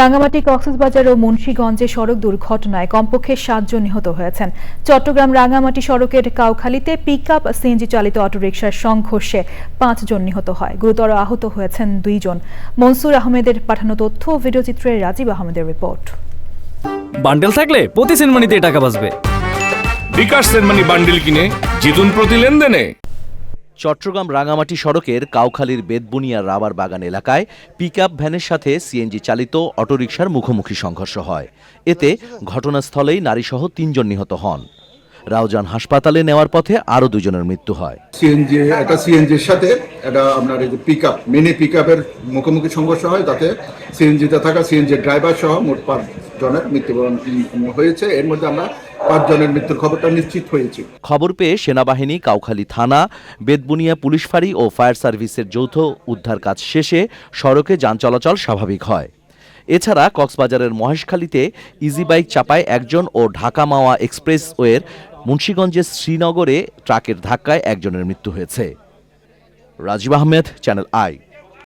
রাঙামাটি কক্সবাজার ও মুন্সীগঞ্জে সড়ক দুর্ঘটনায় কমপক্ষে সাতজন নিহত হয়েছেন। চট্টগ্রাম রাঙামাটি সড়কের কাউখালীতে পিকআপ সিএনজি চালিত অটোরিকশার সংঘর্ষে পাঁচজন নিহত হয়। গুরুতর আহত হয়েছেন দুইজন। মনসুর আহমেদের পাঠানো তথ্য ও ভিডিওচিত্রে রাজীব আহমেদের রিপোর্ট। বান্ডেল থাকলে প্রতি সেনমানিতে টাকা বাঁচবে। বিকাশ সেনমানি বান্ডিল কিনে জিতুন প্রতি লেনদেনে। চট্টগ্রাম রাঙামাটি সড়কের কাউখালীর বেদবুনিয়া রাবার বাগান এলাকায় পিকআপ ভ্যানের সাথে সিএনজি চালিত অটোরিকশার মুখোমুখি সংঘর্ষ হয়। এতে ঘটনাস্থলেই নারীসহ তিনজন নিহত হন। রাউজান হাসপাতালে নেওয়ার পথে আরও দুজনের মৃত্যু হয়। সিএনজি একটা সিএনজির সাথে এটা আপনার এই যে পিক আপ মিনি পিক আপের মুখোমুখি সংঘর্ষ হয় তাতে সিএনজিতে থাকা সিএনজি ড্রাইভার সহ মোট পাঁচ জনের মৃত্যুবরণ হয়েছে। এর মধ্যে আমরা পাঁচ জনের মৃত্যুর খবরটা নিশ্চিত হয়েছি। খবর পেয়ে সেনাবাহিনী কাউখালী থানা বেদবুনিয়া পুলিশ ফাঁড়ি ও ফায়ার সার্ভিসের যৌথ উদ্ধার কাজ শেষে সড়কে যান চলাচল স্বাভাবিক হয়। এছাড়া কক্সবাজারের মহেশখালীতে ইজি বাইক চাপায় একজন ও ঢাকা মাওয়া এক্সপ্রেসওয়ের মুন্সীগঞ্জের শ্রীনগরে ট্রাকের ধাক্কায় একজনের মৃত্যু হয়েছে। Rajib Ahmed channel I